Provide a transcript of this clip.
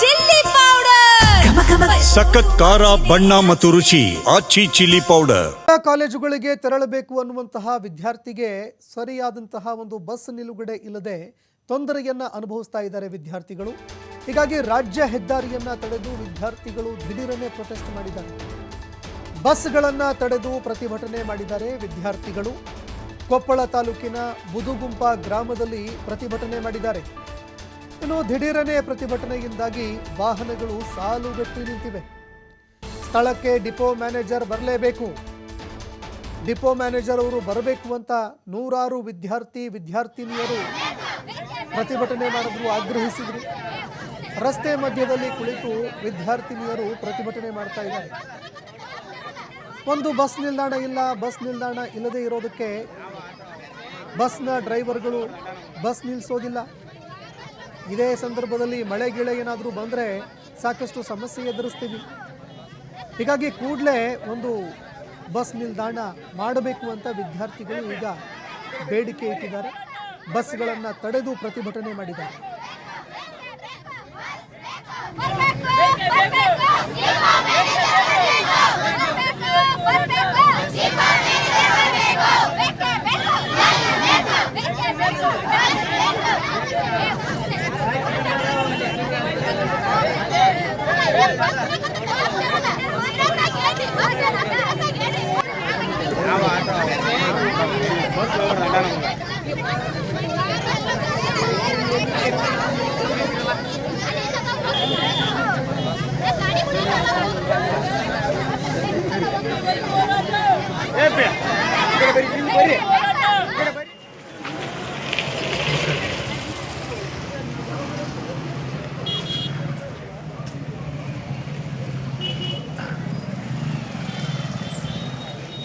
Chilli powder. ಸಖತ್ ಖಾರ ಬಣ್ಣ ಮತ್ತು ರುಚಿ ಆಚಿ ಚಿಲ್ಲಿ ಪೌಡರ್. ಕಾಲೇಜುಗಳಿಗೆ ತೆರಳಬೇಕು ಅನ್ನುವಂತಹ ವಿದ್ಯಾರ್ಥಿಗೆ ಸರಿಯಾದಂತಹ ಒಂದು ಬಸ್ ನಿಲುಗಡೆ ಇಲ್ಲದೆ ತೊಂದರೆಯನ್ನ ಅನುಭವಿಸ್ತಾ ಇದ್ದಾರೆ ವಿದ್ಯಾರ್ಥಿಗಳು. ಹೀಗಾಗಿ ರಾಜ್ಯ ಹೆದ್ದಾರಿಯನ್ನ ತಡೆದು ವಿದ್ಯಾರ್ಥಿಗಳು ದಿಢೀರನೆ ಪ್ರೊಟೆಸ್ಟ್ ಮಾಡಿದ್ದಾರೆ. ಬಸ್ಗಳನ್ನ ತಡೆದು ಪ್ರತಿಭಟನೆ ಮಾಡಿದ್ದಾರೆ ವಿದ್ಯಾರ್ಥಿಗಳು. ಕೊಪ್ಪಳ ತಾಲೂಕಿನ ಬುದುಗುಂಪ ಗ್ರಾಮದಲ್ಲಿ ಪ್ರತಿಭಟನೆ ಮಾಡಿದ್ದಾರೆ. ಇನ್ನು ದಿಢೀರನೆ ಪ್ರತಿಭಟನೆಯಿಂದಾಗಿ ವಾಹನಗಳು ಸಾಲುಗಟ್ಟಿ ನಿಂತಿವೆ. ಸ್ಥಳಕ್ಕೆ ಡಿಪೋ ಮ್ಯಾನೇಜರ್ ಬರಲೇಬೇಕು. ಡಿಪೋ ಮ್ಯಾನೇಜರ್ ಅವರು ಬರಬೇಕು ಅಂತ ನೂರಾರು ವಿದ್ಯಾರ್ಥಿ, ವಿದ್ಯಾರ್ಥಿನಿಯರು ಪ್ರತಿಭಟನೆ ಮಾಡಿದ್ರು, ಆಗ್ರಹಿಸಿದ್ರು. ರಸ್ತೆ ಮಧ್ಯದಲ್ಲಿ ಕುಳಿತು ವಿದ್ಯಾರ್ಥಿನಿಯರು ಪ್ರತಿಭಟನೆ ಮಾಡ್ತಾ ಇದ್ದಾರೆ. ಒಂದು ಬಸ್ ನಿಲ್ದಾಣ ಇಲ್ಲ, ಬಸ್ ನಿಲ್ದಾಣ ಇಲ್ಲದೆ ಇರೋದಕ್ಕೆ ಬಸ್ನ ಡ್ರೈವರ್ಗಳು ಬಸ್ ನಿಲ್ಲಿಸೋದಿಲ್ಲ ಇದೇ ಸಂದರ್ಭದಲ್ಲಿ ಮಳೆ ಗಿಳೆ ಏನಾದರೂ ಬಂದರೆ ಸಾಕಷ್ಟು ಸಮಸ್ಯೆ ಎದುರಿಸ್ತೀವಿ. ಹೀಗಾಗಿ ಕೂಡಲೇ ಒಂದು ಬಸ್ ನಿಲ್ದಾಣ ಮಾಡಬೇಕು ಅಂತ ವಿದ್ಯಾರ್ಥಿಗಳು ಈಗ ಬೇಡಿಕೆ ಇಟ್ಟಿದ್ದಾರೆ. ಬಸ್ಗಳನ್ನು ತಡೆದು ಪ್ರತಿಭಟನೆ ಮಾಡಿದ್ದಾರೆ. ஏ பே இங்க பெரிய பெரிய